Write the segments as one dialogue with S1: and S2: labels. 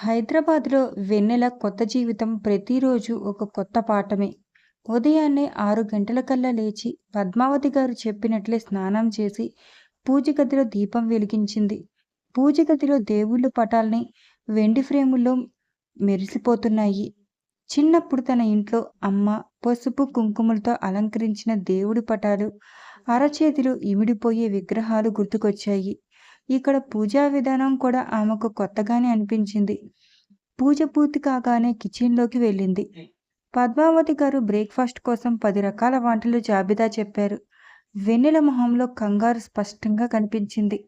S1: హైదరాబాద్‌లో వెన్నెల కొత్త జీవితం ప్రతిరోజు ఒక కొత్త పాఠమే. ఉదయాన్నే ఆరు గంటలకల్లా లేచి పద్మావతి గారు చెప్పినట్లే స్నానం చేసి పూజ గదిలో దీపం వెలిగించింది. పూజ గదిలో దేవుళ్ళ పటాల్ని వెండి ఫ్రేముల్లో మెరిసిపోతున్నాయి. చిన్నప్పుడు తన ఇంట్లో అమ్మ పసుపు, కుంకుమలతో అలంకరించిన దేవుడి పటాలు, అరచేతిలో ఇమిడిపోయే విగ్రహాలు గుర్తుకొచ్చాయి. ఇక్కడ పూజా విధానం కూడా ఆమెకు కొత్తగానే అనిపించింది. పూజ పూర్తి కాగానే కిచెన్‌లోకి వెళ్ళింది. పద్మావతి గారు బ్రేక్‌ఫాస్ట్ కోసం పది రకాల వంటలు జాబితా చెప్పారు. వెన్నెల మొహంలో కంగారు స్పష్టంగా కనిపించింది.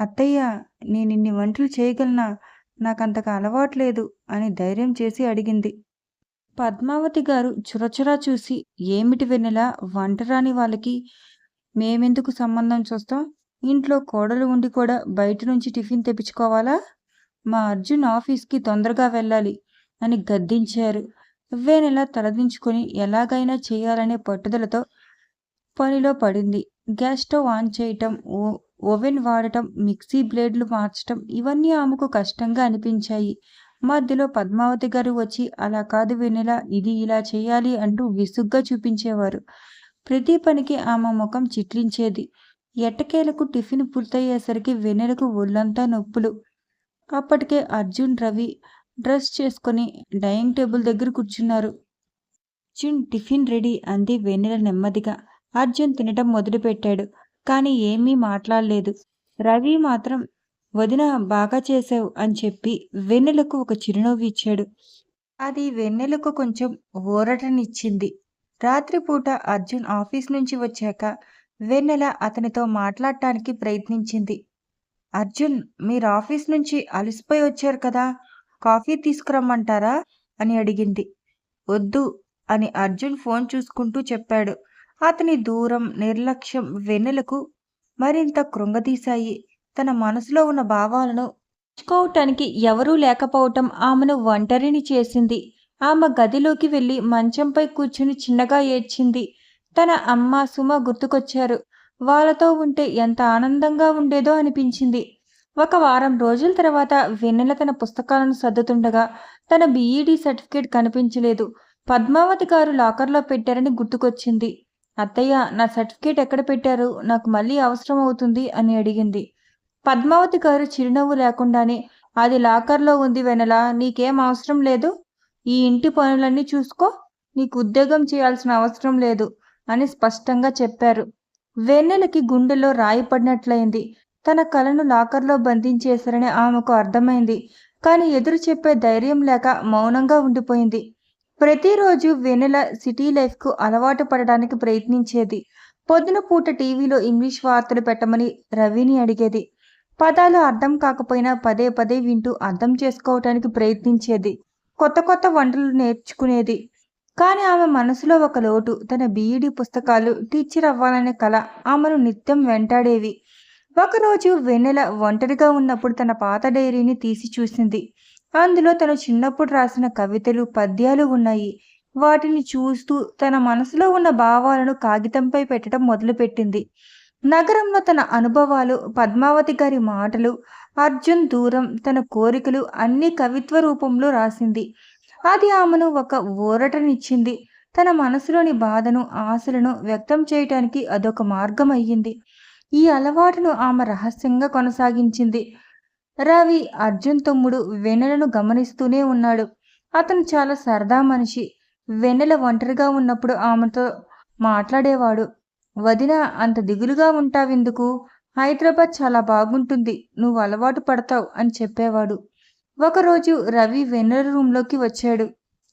S1: అత్తయ్యా! నేనిన్ని వంటలు చేయగలనా? నాకంతగా అలవాటు లేదు అని ధైర్యం చేసి అడిగింది. పద్మావతి గారు చురచురా చూసి ఏమిటి వెన్నెల వంటరాని వాళ్ళకి మేమెందుకు సంబంధం చూస్తాం? ఇంట్లో కోడలు ఉండి కూడా బయట నుంచి టిఫిన్ తెప్పించుకోవాలా? మా అర్జున్ ఆఫీస్‌కి తొందరగా వెళ్ళాలి అని గద్దించారు. వేనెలా తలదించుకొని ఎలాగైనా చేయాలనే పట్టుదలతో పనిలో పడింది. గ్యాస్ స్టవ్ ఆన్ చేయటం, ఓ ఓవెన్ వాడటం, మిక్సీ బ్లేడ్లు మార్చటం ఇవన్నీ ఆమెకు కష్టంగా అనిపించాయి. మధ్యలో పద్మావతి గారు వచ్చి అలా కాదు వెన్నెల ఇది ఇలా చేయాలి అంటూ విసుగ్గా చూపించేవారు. ప్రతి పనికి ఆమె ముఖం చిట్లించేది. ఎట్టకేలకు టిఫిన్ పూర్తయ్యేసరికి వెన్నెలకు ఒళ్ళంతా నొప్పులు. అప్పటికే అర్జున్, రవి డ్రెస్ చేసుకొని డైనింగ్ టేబుల్ దగ్గర కూర్చున్నారు. అర్జున్ టిఫిన్ రెడీ అంది వెన్నెల నెమ్మదిగా. అర్జున్ తినటం మొదలుపెట్టాడు. కానీ ఏమీ మాట్లాడలేదు. రవి మాత్రం వదిన బాగా చేసావు అని చెప్పి వెన్నెలకు ఒక చిరునవ్వు ఇచ్చాడు. అది వెన్నెలకు కొంచెం ఊరటనిచ్చింది. రాత్రిపూట అర్జున్ ఆఫీస్ నుంచి వచ్చాక వెన్నెల అతనితో మాట్లాడటానికి ప్రయత్నించింది. అర్జున్ మీరు ఆఫీస్ నుంచి అలసిపోయి వచ్చారు కదా! కాఫీ తీసుకురమ్మంటారా? అని అడిగింది. వద్దు అని అర్జున్ ఫోన్ చూసుకుంటూ చెప్పాడు. అతని దూరం, నిర్లక్ష్యం వెన్నెలకు మరింత కృంగదీశాయి. తన మనసులో ఉన్న భావాలను పంచుకోవటానికి ఎవరూ లేకపోవటం ఆమెను ఒంటరిని చేసింది. ఆమె గదిలోకి వెళ్ళి మంచంపై కూర్చుని చిన్నగా ఏడ్చింది. తన అమ్మ, సుమ గుర్తుకొచ్చారు. వాళ్ళతో ఉంటే ఎంత ఆనందంగా ఉండేదో అనిపించింది. ఒక వారం రోజుల తర్వాత వెన్నెల తన పుస్తకాలను సర్దుతుండగా తన బీఈడీ సర్టిఫికేట్ కనిపించలేదు. పద్మావతి గారు లాకర్‌లో పెట్టారని గుర్తుకొచ్చింది. అత్తయ్య నా సర్టిఫికేట్ ఎక్కడ పెట్టారు? నాకు మళ్ళీ అవసరం అవుతుంది అని అడిగింది. పద్మావతి గారు చిరునవ్వు లేకుండానే అది లాకర్‌లో ఉంది వెన్నెల నీకేం అవసరం లేదు. ఈ ఇంటి పనులన్నీ చూసుకో. నీకు ఉద్యోగం చేయాల్సిన అవసరం లేదు అని స్పష్టంగా చెప్పారు. వెన్నెలకి గుండెలో రాయి పడినట్లయింది. తన కలను లాకర్‌లో బంధించేశారని ఆమెకు అర్థమైంది. కానీ ఎదురు చెప్పే ధైర్యం లేక మౌనంగా ఉండిపోయింది. ప్రతిరోజు వెన్నెల సిటీ లైఫ్‌కు అలవాటు పడడానికి ప్రయత్నించేది. పొద్దున పూట టీవీలో ఇంగ్లీష్ వార్తలు పెట్టమని రవిని అడిగేది. పదాలు అర్థం కాకపోయినా పదే పదే వింటూ అర్థం చేసుకోవటానికి ప్రయత్నించేది. కొత్త కొత్త వంటలు నేర్చుకునేది. కానీ ఆమె మనసులో ఒక లోటు. తన బీఈడీ పుస్తకాలు, టీచర్ అవ్వాలనే కల ఆమెను నిత్యం వెంటాడేవి. ఒకరోజు వెన్నెల ఒంటరిగా ఉన్నప్పుడు తన పాత డైరీని తీసి చూసింది. అందులో తను చిన్నప్పుడు రాసిన కవితలు, పద్యాలు ఉన్నాయి. వాటిని చూస్తూ తన మనసులో ఉన్న భావాలను కాగితంపై పెట్టడం మొదలుపెట్టింది. నగరంలో తన అనుభవాలు, పద్మావతి గారి మాటలు, అర్జున్ దూరం, తన కోరికలు అన్ని కవిత్వ రూపంలో రాసింది. అది ఆమెను ఒక ఊరటనిచ్చింది. తన మనసులోని బాధను, ఆశలను వ్యక్తం చేయటానికి అదొక మార్గం అయ్యింది. ఈ అలవాటును ఆమె రహస్యంగా కొనసాగించింది. రవి, అర్జున్ తమ్ముడు వెన్నెలను గమనిస్తూనే ఉన్నాడు. అతను చాలా సరదా మనిషి. వెన్నెల ఒంటరిగా ఉన్నప్పుడు ఆమెతో మాట్లాడేవాడు. వదిన అంత దిగులుగా ఉంటావెందుకు? హైదరాబాద్ చాలా బాగుంటుంది. నువ్వు అలవాటు పడతావ్ అని చెప్పేవాడు. ఒకరోజు రవి వెన్నెల రూంలోకి వచ్చాడు.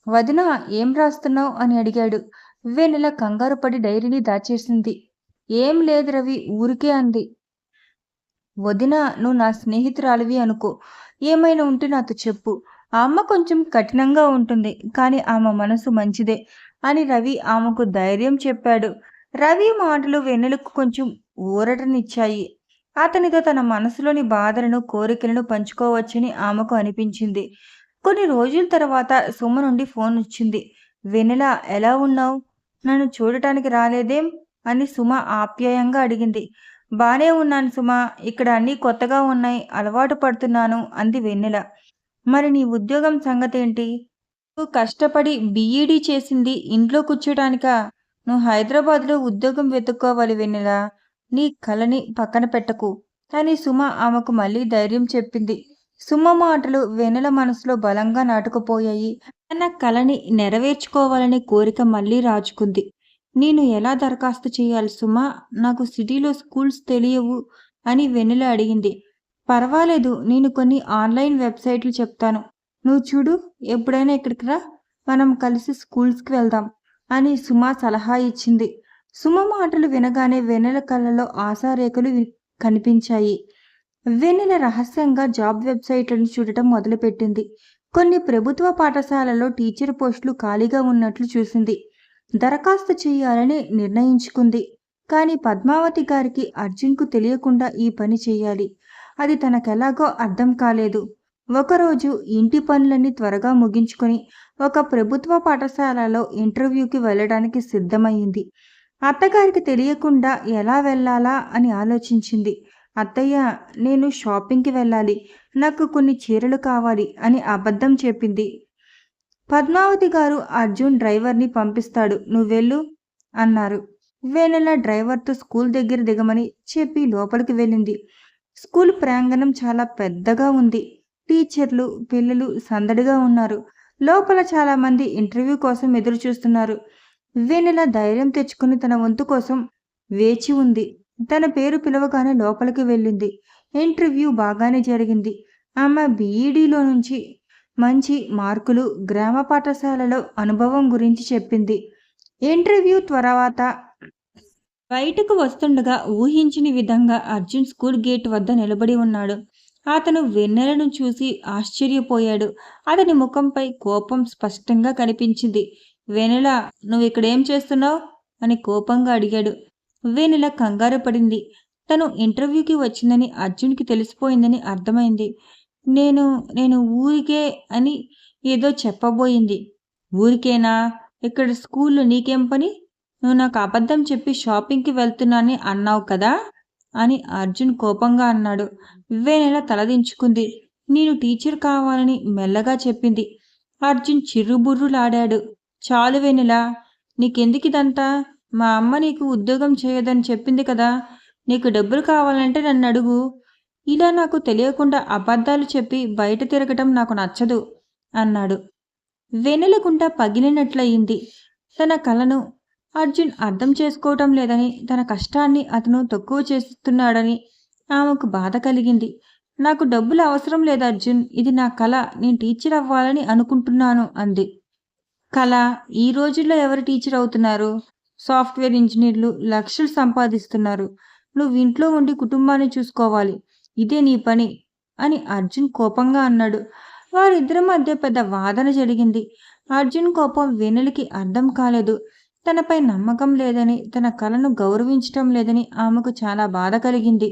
S1: వదినా ఏం రాస్తున్నావు అని అడిగాడు. వెన్నెల కంగారుపడి డైరీని దాచేసింది. ఏం లేదు రవి ఊరికే అంది. వదినా నువ్వు నా స్నేహితురాలివి అనుకో. ఏమైనా ఉంటే నాతో చెప్పు. ఆ అమ్మ కొంచెం కఠినంగా ఉంటుంది. కానీ ఆమె మనసు మంచిదే అని రవి ఆమెకు ధైర్యం చెప్పాడు. రవి మాటలు వెన్నెలకు కొంచెం ఊరటనిచ్చాయి. అతనితో తన మనసులోని బాధలను, కోరికలను పంచుకోవచ్చని ఆమెకు అనిపించింది. కొన్ని రోజుల తర్వాత సుమ నుండి ఫోన్ వచ్చింది. వెన్నెల ఎలా ఉన్నావు నన్ను చూడటానికి రాలేదేం? అని సుమ ఆప్యాయంగా అడిగింది. బానే ఉన్నాను సుమ ఇక్కడ అన్నీ కొత్తగా ఉన్నాయి. అలవాటు పడుతున్నాను అంది వెన్నెల. మరి నీ ఉద్యోగం సంగతి ఏంటి నువ్వు కష్టపడి బీఈడీ చేసింది ఇంట్లో కూర్చోటానికా నువ్వు హైదరాబాద్లో ఉద్యోగం వెతుక్కోవాలి వెన్నెల నీ కలని పక్కన పెట్టకు. అని సుమ ఆమెకు మళ్ళీ ధైర్యం చెప్పింది. సుమ మాటలు వెనుల మనసులో బలంగా నాటుకుపోయాయి. తన కలని నెరవేర్చుకోవాలనే కోరిక మళ్ళీ రాచుకుంది నేను ఎలా దరఖాస్తు చేయాలి సుమా? నాకు సిటీలో స్కూల్స్ తెలియవు అని వెన్నెల అడిగింది. పర్వాలేదు నేను కొన్ని ఆన్లైన్ వెబ్సైట్లు చెప్తాను. నువ్వు చూడు ఎప్పుడైనా ఇక్కడికి రా. మనం కలిసి స్కూల్స్కి వెళ్దాం అని సుమ సలహా ఇచ్చింది. సుమ మాటలు వినగానే వెన్నెల కళ్ళలో ఆశారేఖలు వి- కనిపించాయి. వెన్నెల రహస్యంగా జాబ్ వెబ్సైట్లను చూడటం మొదలుపెట్టింది. కొన్ని ప్రభుత్వ పాఠశాలలో టీచర్ పోస్టులు ఖాళీగా ఉన్నట్లు చూసింది. దరఖాస్తు చేయాలని నిర్ణయించుకుంది. కానీ పద్మావతి గారికి అర్జున్కు తెలియకుండా ఈ పని చేయాలి. అది తనకెలాగో అర్థం కాలేదు. ఒకరోజు ఇంటి పనులన్నీ త్వరగా ముగించుకొని ఒక ప్రభుత్వ పాఠశాలలో ఇంటర్వ్యూకి వెళ్ళడానికి సిద్ధమైంది అత్తగారికి తెలియకుండా ఎలా వెళ్ళాలా అని ఆలోచించింది. అత్తయ్య నేను షాపింగ్కి వెళ్ళాలి. నాకు కొన్ని చీరలు కావాలి అని అబద్ధం చెప్పింది. పద్మావతి గారు అర్జున్ డ్రైవర్ని పంపిస్తాడు. నువ్వెళ్ళు అన్నారు. వేనెల డ్రైవర్తో స్కూల్ దగ్గర దిగమని చెప్పి లోపలికి వెళ్ళింది. స్కూల్ ప్రాంగణం చాలా పెద్దగా ఉంది. టీచర్లు పిల్లలు సందడిగా ఉన్నారు. లోపల చాలామంది ఇంటర్వ్యూ కోసం ఎదురు చూస్తున్నారు వెన్నెల ధైర్యం తెచ్చుకుని తన వంతు కోసం వేచి ఉంది. తన పేరు పిలవగానే లోపలికి వెళ్ళింది. ఇంటర్వ్యూ బాగానే జరిగింది. ఆమె బీఈడీలో నుంచి మంచి మార్కులు గ్రామ పాఠశాలలో అనుభవం గురించి చెప్పింది. ఇంటర్వ్యూ తర్వాత బయటకు వస్తుండగా ఊహించిన విధంగా అర్జున్ స్కూల్ గేట్ వద్ద నిలబడి ఉన్నాడు. అతను వెన్నెలను చూసి ఆశ్చర్యపోయాడు. అతని ముఖంపై కోపం స్పష్టంగా కనిపించింది. వెన్నెల నువ్వు ఇక్కడేం చేస్తున్నావు? అని కోపంగా అడిగాడు. వెన్నెల కంగారు పడింది. తను ఇంటర్వ్యూకి వచ్చిందని అర్జున్కి తెలిసిపోయిందని అర్థమైంది. నేను నేను ఊరికే అని ఏదో చెప్పబోయింది. ఊరికేనా? ఇక్కడ స్కూల్లో నీకేం పని? నువ్వు నాకు అబద్ధం చెప్పి షాపింగ్కి వెళ్తున్నానని అన్నావు కదా? అని అర్జున్ కోపంగా అన్నాడు. వెన్నెల తలదించుకుంది నేను టీచర్ కావాలని మెల్లగా చెప్పింది. అర్జున్ చిర్రుబుర్రులాడాడు చాలు వెన్నెల నీకెందుకు ఇదంతా? మా అమ్మ నీకు ఉద్యోగం చేయదని చెప్పింది కదా నీకు డబ్బులు కావాలంటే నన్ను అడుగు. ఇలా నాకు తెలియకుండా అబద్ధాలు చెప్పి బయట తిరగటం నాకు నచ్చదు అన్నాడు. వెనులకుండా పగిలినట్లయింది. తన కలను అర్జున్ అర్థం చేసుకోవటం లేదని తన కష్టాన్ని అతను తక్కువ చేస్తున్నాడని ఆమెకు బాధ కలిగింది. నాకు డబ్బులు అవసరం లేదు అర్జున్ ఇది నా కళ నేను టీచర్ అవ్వాలని అనుకుంటున్నాను అంది. కళ ఈ రోజుల్లో ఎవరు టీచర్ అవుతున్నారు? సాఫ్ట్వేర్ ఇంజనీర్లు లక్షలు సంపాదిస్తున్నారు. నువ్వు ఇంట్లో ఉండి కుటుంబాన్ని చూసుకోవాలి. ఇదే నీ పని అని అర్జున్ కోపంగా అన్నాడు. వారిద్దరి మధ్య పెద్ద వాదన జరిగింది. అర్జున్ కోపం వెన్నెలకి అర్థం కాలేదు. తనపై నమ్మకం లేదని తన కళను గౌరవించటం లేదని ఆమెకు చాలా బాధ కలిగింది.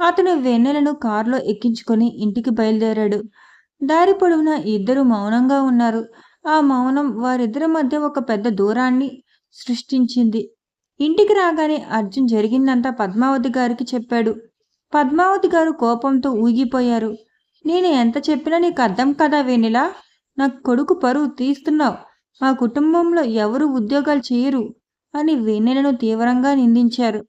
S1: అతను వెన్నెలను కారులో ఎక్కించుకొని ఇంటికి బయలుదేరాడు. దారి పొడవునా ఇద్దరు మౌనంగా ఉన్నారు. ఆ మౌనం వారిద్దరి మధ్య ఒక పెద్ద దూరాన్ని సృష్టించింది. ఇంటికి రాగానే అర్జున్ జరిగిందంతా పద్మావతి గారికి చెప్పాడు. పద్మావతి గారు కోపంతో ఊగిపోయారు. నేను ఎంత చెప్పినా నీకు అర్థం కదా వేణిలా? నా కొడుకు పరువు తీస్తున్నావు. మా కుటుంబంలో ఎవరు ఉద్యోగాలు చేయరు అని వెన్నెలను తీవ్రంగా నిందించారు.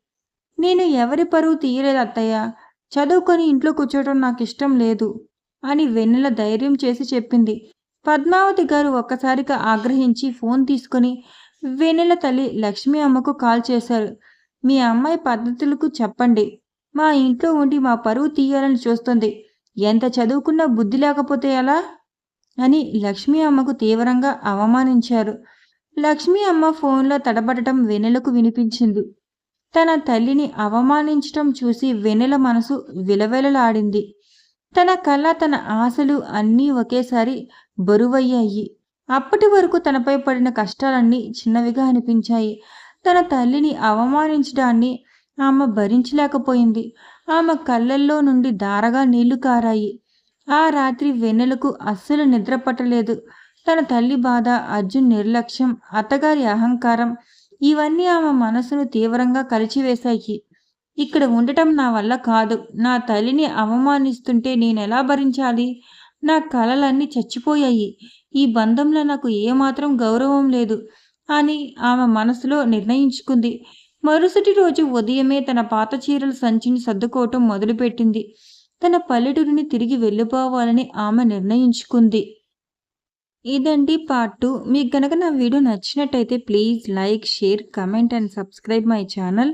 S1: నేను ఎవరి పరువు తీయలేదు అత్తయ్య. చదువుకొని ఇంట్లో కూర్చోవడం నాకు ఇష్టం లేదు అని వెన్నెల ధైర్యం చేసి చెప్పింది. పద్మావతి గారు ఒక్కసారిగా ఆగ్రహించి ఫోన్ తీసుకొని వెన్నెల తల్లి లక్ష్మి అమ్మకు కాల్ చేశారు. మీ అమ్మాయి పద్ధతులకు చెప్పండి. మా ఇంట్లో ఉండి మా పరువు తీయాలని చూస్తుంది. ఎంత చదువుకున్నా బుద్ధి లేకపోతే ఎలా అని లక్ష్మి అమ్మకు తీవ్రంగా అవమానించారు. లక్ష్మి అమ్మ ఫోన్లో తడబడటం వెన్నెలకు వినిపించింది. తన తల్లిని అవమానించటం చూసి వెన్నెల మనసు విలవెలలాడింది. తన కళ తన ఆశలు అన్నీ ఒకేసారి బరువయ్యాయి. అప్పటి వరకు తనపై పడిన కష్టాలన్నీ చిన్నవిగా అనిపించాయి. తన తల్లిని అవమానించడాన్ని ఆమె భరించలేకపోయింది. ఆమె కళ్ళల్లో నుండి దారగా నీళ్ళు కారాయి. ఆ రాత్రి వెన్నెలకు అస్సలు నిద్ర పట్టలేదు. తన తల్లి బాధ అర్జున్ నిర్లక్ష్యం అత్తగారి అహంకారం ఇవన్నీ ఆమె మనసును తీవ్రంగా కలిచివేశాయి. ఇక్కడ ఉండటం నా వల్ల కాదు. నా తల్లిని అవమానిస్తుంటే నేనెలా భరించాలి? నా కలలన్నీ చచ్చిపోయాయి. ఈ బంధంలో నాకు ఏమాత్రం గౌరవం లేదు. అని ఆమె మనసులో నిర్ణయించుకుంది. మరుసటి రోజు ఉదయమే తన పాత చీరల సంచిని సర్దుకోవటం మొదలుపెట్టింది. తన పల్లెటూరిని తిరిగి వెళ్ళిపోవాలని ఆమె నిర్ణయించుకుంది. ఇదండి పార్ట్ టూ. మీకు కనుక నా వీడియో నచ్చినట్టయితే please like share comment and subscribe my channel.